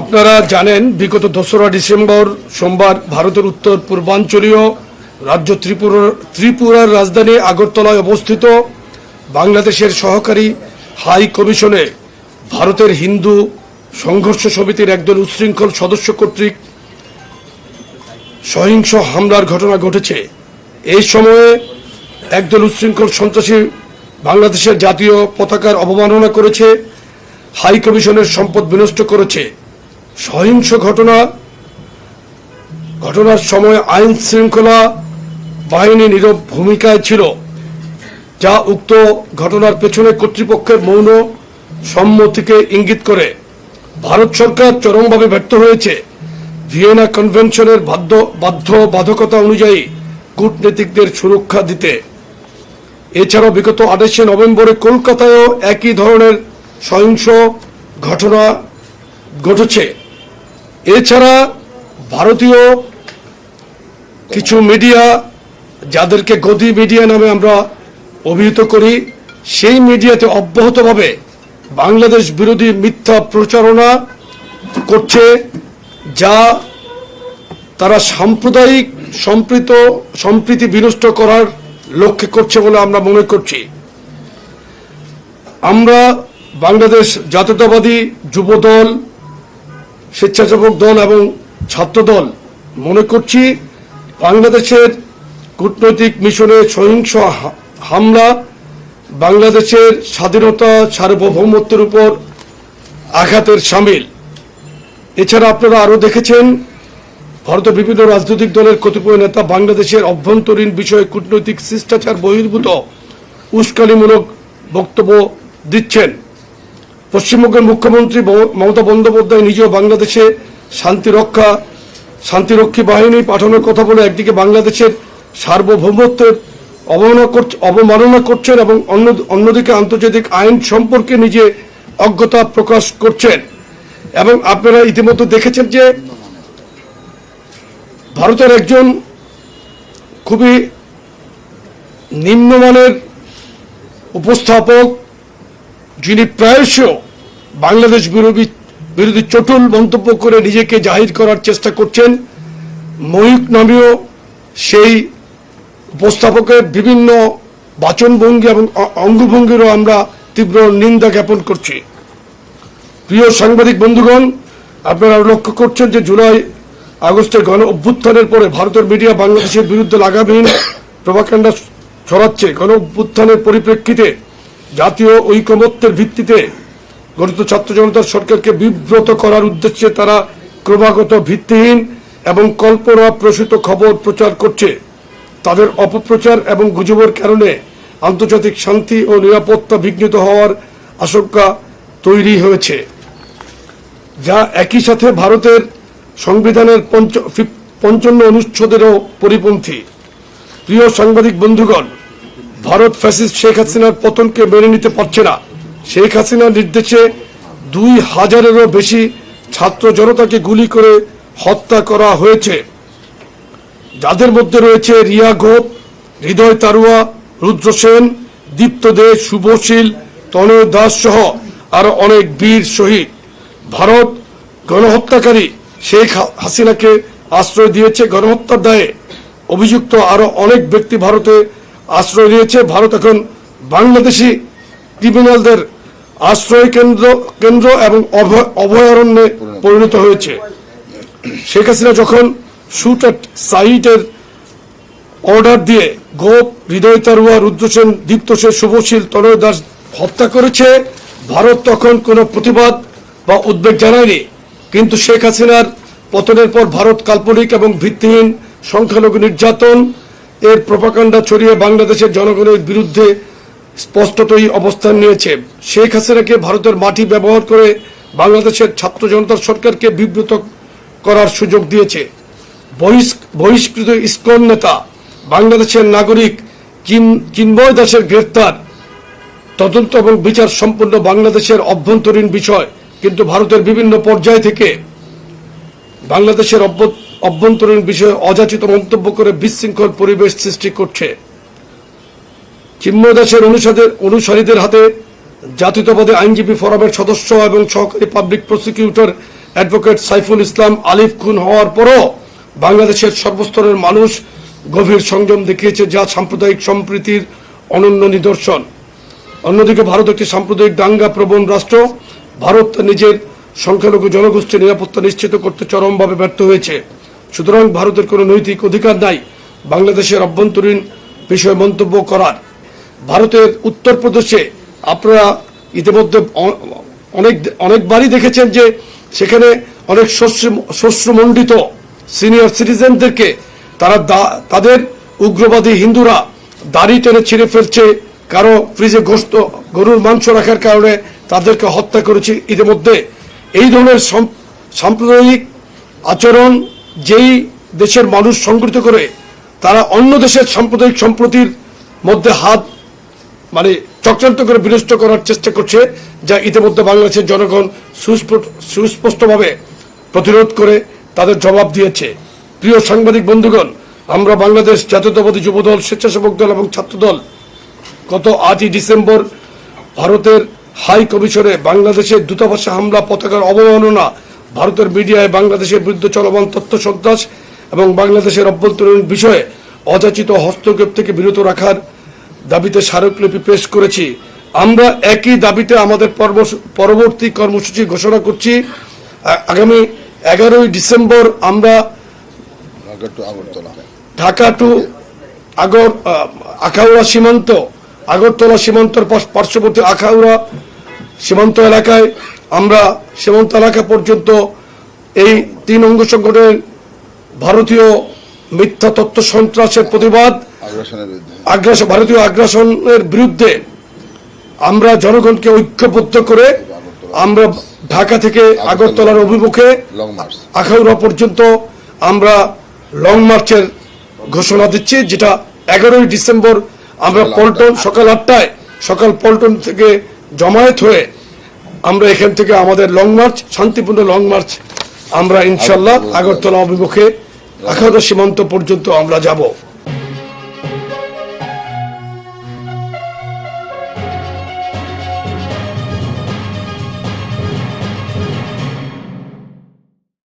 আপনারা জানেন, বিগত দোসরা ডিসেম্বর সোমবার ভারতের উত্তর পূর্বাঞ্চলীয় রাজ্য ত্রিপুরা, ত্রিপুরার রাজধানী আগরতলায় অবস্থিত বাংলাদেশের সহকারী হাই কমিশনে ভারতের হিন্দু সংঘর্ষ সমিতির একদল উচ্ছৃঙ্খল সদস্য কর্তৃক সহিংস হামলার ঘটনা ঘটেছে। এই সময়ে একদল উচ্ছৃঙ্খল সন্ত্রাসী বাংলাদেশের জাতীয় পতাকার অবমাননা করেছে, হাই কমিশনের সম্পদ বিনষ্ট করেছে। সহিংস ঘটনা, ঘটনার সময় আইন শৃঙ্খলা বাহিনী নীরব ভূমিকায় ছিল, যা উক্ত ঘটনার পেছনে কর্তৃপক্ষের মৌন সম্মতিকে ইঙ্গিত করে। ভারত সরকার চরমভাবে ব্যর্থ হয়েছে। ভিয়েনা কনভেনশনের বাধ্য বাধ্য বাধকতা অনুযায়ী কূটনীতিকদের সুরক্ষা দিতে। এছাড়াও বিগত আঠাশে নভেম্বরে কলকাতায়ও একই ধরনের সহিংস ঘটনা ঘটেছে। এছাড়া ভারতীয় কিছু মিডিয়া, যাদেরকে গদি মিডিয়া নামে আমরা অভিহিত করি, সেই মিডিয়াতে অব্যাহতভাবে বাংলাদেশ বিরোধী মিথ্যা প্রচারণা করছে, যা তারা সাম্প্রদায়িক সম্প্রীত, সম্প্রীতি বিনষ্ট করার লক্ষ্যে করছে বলে আমরা মনে করছি। আমরা বাংলাদেশ জাতীয়তাবাদী যুবদল স্বেচ্ছাসেবক দল এবং ছাত্রদল, মনে করছি বাংলাদেশের কূটনৈতিক মিশনে সহিংস হামলা বাংলাদেশের স্বাধীনতা সার্বভৌমত্বের উপর আঘাতের সামিল। এছাড়া আপনারা আরও দেখেছেন, ভারতের বিভিন্ন রাজনৈতিক দলের কতিপয় নেতা বাংলাদেশের অভ্যন্তরীণ বিষয়ে কূটনৈতিক শিষ্টাচার বহির্ভূত উস্কানিমূলক বক্তব্য দিচ্ছেন। পশ্চিমবঙ্গের মুখ্যমন্ত্রী মমতা বন্দ্যোপাধ্যায় নিজেও বাংলাদেশে শান্তি রক্ষা শান্তিরক্ষী বাহিনী পাঠানোর কথা বলে একদিকে বাংলাদেশের সার্বভৌমত্বের অবমাননা করছে, অবমাননা করছেন এবং অন্য, অন্যদিকে আন্তর্জাতিক আইন সম্পর্কে নিজে অজ্ঞতা প্রকাশ করছেন। এবং আপনারা ইতিমধ্যে দেখেছেন যে ভারতের একজন খুবই নিম্নমানের উপস্থাপক যিনি প্রায়শ বাংলাদেশ বিরোধী বিরোধী চটুল মন্তব্য করে নিজেকে জাহির করার চেষ্টা করছেন ময়ূক নামীয় সেই উপস্থাপকের বিভিন্ন বাচনভঙ্গি এবং অঙ্গভঙ্গিরও আমরা তীব্র নিন্দা জ্ঞাপন করছি। প্রিয় সাংবাদিক বন্ধুগণ, আপনারা লক্ষ্য করছেন যে জুলাই আগস্টের গণ অভ্যুত্থানের পরে ভারতের মিডিয়া বাংলাদেশের বিরুদ্ধে লাগামহীন প্রভাকাণ্ডা ছড়াচ্ছে। গণ অভ্যুত্থানের পরিপ্রেক্ষিতে জাতীয় ঐকমত্যের ভিত্তিতে গঠিত ছাত্র জনতার সরকারকে বিব্রত করার উদ্দেশ্যে তারা ক্রমাগত ভিত্তিহীন এবং কল্পনা প্রসূত খবর প্রচার করছে। তাদের অপপ্রচার এবং গুজবের কারণে আন্তর্জাতিক শান্তি ও নিরাপত্তা বিঘ্নিত হওয়ার আশঙ্কা তৈরি হয়েছে। যা একই সাথে ভারতের সংবিধানের পঞ্চ পঞ্চান্ন অনুচ্ছেদেরও পরিপন্থী। প্রিয় সাংবাদিক বন্ধুগণ ভারত ফ্যাসিস্ট শেখ হাসিনার পতনকে মেনে নিতে পারছে না। শেখ হাসিনার নির্দেশে দুই হাজারেরও বেশি ছাত্র জনতাকে গুলি করে হত্যা করা হয়েছে। যাদের মধ্যে রয়েছে রিয়া ঘোপ হৃদয় তারুয়া, রুদ্র সেন, দীপ্ত দে শুভশীল তনয় দাস সহ আরও অনেক বীর শহীদ। ভারত গণহত্যাকারী শেখ হাসিনাকে আশ্রয় দিয়েছে গণহত্যার দায়ে। অভিযুক্ত আরও অনেক ব্যক্তি ভারতে আশ্রয় নিয়েছে। ভারত এখন বাংলাদেশি ক্রিমিনালদের আশ্রয় কেন্দ্র কেন্দ্র এবং অভয়- অভয়ারণ্যে পরিণত হয়েছে। শেখ হাসিনা যখন শুট অ্যাট সাইটের অর্ডার দিয়ে গোপ হৃদয় তারুয়া রুদ্রসেন দীপ্ত সেন, শুভশীল তনয় দাস হত্যা করেছে, ভারত তখন কোনো প্রতিবাদ বা উদ্বেগ জানায়নি। কিন্তু শেখ হাসিনার পতনের পর ভারত কাল্পনিক এবং ভিত্তিহীন সংখ্যালঘু নির্যাতন এর প্রপাকাণ্ডা ছড়িয়ে বাংলাদেশের জনগণের বিরুদ্ধে স্পষ্টতই অবস্থান নিয়েছে। শেখ হাসিনাকে ভারতের মাটি ব্যবহার করে বাংলাদেশের ছাত্র জনতার সরকারকে বিব্রত করার সুযোগ দিয়েছে। বহিষ্ক- বহিষ্কৃত ইস্কন নেতা, বাংলাদেশের নাগরিক চিন্ময় দাসের গ্রেফতার। তদন্ত এবং বিচার সম্পূর্ণ বাংলাদেশের অভ্যন্তরীণ বিষয়, কিন্তু ভারতের বিভিন্ন পর্যায় থেকে বাংলাদেশের অভ্য- অভ্যন্তরীণ বিষয়ে অযাচিত মন্তব্য করে বিশৃঙ্খল পরিবেশ সৃষ্টি করছে। চিন্ময় দাসের অনুসাদের অনুসারীদের হাতে জাতীয়তাবাদী আইনজীবী ফোরামের সদস্য এবং সহকারী public prosecutor advocate Saiful Islam Alif খুন হওয়ার পরও বাংলাদেশের সর্বস্তরের মানুষ গভীর সংযম দেখিয়েছে যা সাম্প্রদায়িক সম্প্রীতির অনন্য নিদর্শন। অন্যদিকে ভারত একটি সাম্প্রদায়িক দাঙ্গা প্রবণ রাষ্ট্র। ভারত নিজের সংখ্যালঘু জনগোষ্ঠীর নিরাপত্তা নিশ্চিত করতে চরমভাবে ব্যর্থ হয়েছে। সুতরাং ভারতের কোনো নৈতিক অধিকার নাই, বাংলাদেশের অভ্যন্তরীণ বিষয়ে মন্তব্য করার। ভারতের উত্তরপ্রদেশে আপনারা ইতিমধ্যে অনেক, অনেকবারই দেখেছেন যে সেখানে অনেক শস্য, শস্যমণ্ডিত সিনিয়র সিটিজেনদেরকে তারা তাদের উগ্রবাদী হিন্দুরা দাড়ি টেনে ছিঁড়ে ফেলছে, কারও ফ্রিজে গোস্ত গরুর মাংস রাখার কারণে তাদেরকে হত্যা করেছে। ইতিমধ্যে এই ধরনের সাম্প্রদায়িক আচরণ যেই দেশের মানুষ সংগঠিত করে, তারা অন্য দেশের সাম্প্রদায়িক সম্প্রতির মধ্যে হাত মানে চক্রান্ত করে বিনষ্ট করার চেষ্টা করছে, যা ইতিমধ্যে বাংলাদেশের জনগণ সুস্পষ্ট- সুস্পষ্টভাবে প্রতিরোধ করে তাদের জবাব দিয়েছে। প্রিয় সাংবাদিক বন্ধুগণ, আমরা বাংলাদেশ জাতীয়তাবাদী যুবদল, স্বেচ্ছাসেবক দল এবং ছাত্রদল গত আটই ডিসেম্বর ভারতের হাই কমিশনে বাংলাদেশের দূতাবাসে হামলা, পতাকার অবমাননা ভারতের মিডিয়ায় বাংলাদেশের বিরুদ্ধে চলমান তথ্য সন্ত্রাস এবং বাংলাদেশের অভ্যন্তরীণ বিষয়ে অযাচিত হস্তক্ষেপ থেকে বিরত রাখার দাবিতে স্মারকলিপি পেশ করেছি। আমরা একই দাবিতে আমাদের পরবর্তী কর্মসূচি ঘোষণা করছি। আগামী এগারোই ডিসেম্বর আমরা ঢাকা টু আগর আখাউড়া সীমান্ত আগরতলা সীমান্তর পার্শ্ববর্তী আখাউড়া সীমান্ত এলাকায় আমরা সীমান্ত এলাকা পর্যন্ত এই তিন অঙ্গ সংগঠনের ভারতীয় মিথ্যা তথ্য সন্ত্রাসের প্রতিবাদ আগ্রাসন ভারতীয় আগ্রাসনের বিরুদ্ধে আমরা জনগণকে ঐক্যবদ্ধ করে আমরা ঢাকা থেকে আগরতলার অভিমুখে আখাউড়া পর্যন্ত আমরা লং মার্চের ঘোষণা দিচ্ছি যেটা এগারোই ডিসেম্বর আমরা পল্টন সকাল আটটায় সকাল পল্টন থেকে জমায়েত হয়ে আমরা এখান থেকে আমাদের লং মার্চ শান্তিপূর্ণ লং মার্চ আমরা ইনশাল্লাহ আগরতলা। অভিমুখে আখাউড়া সীমান্ত পর্যন্ত আমরা যাব।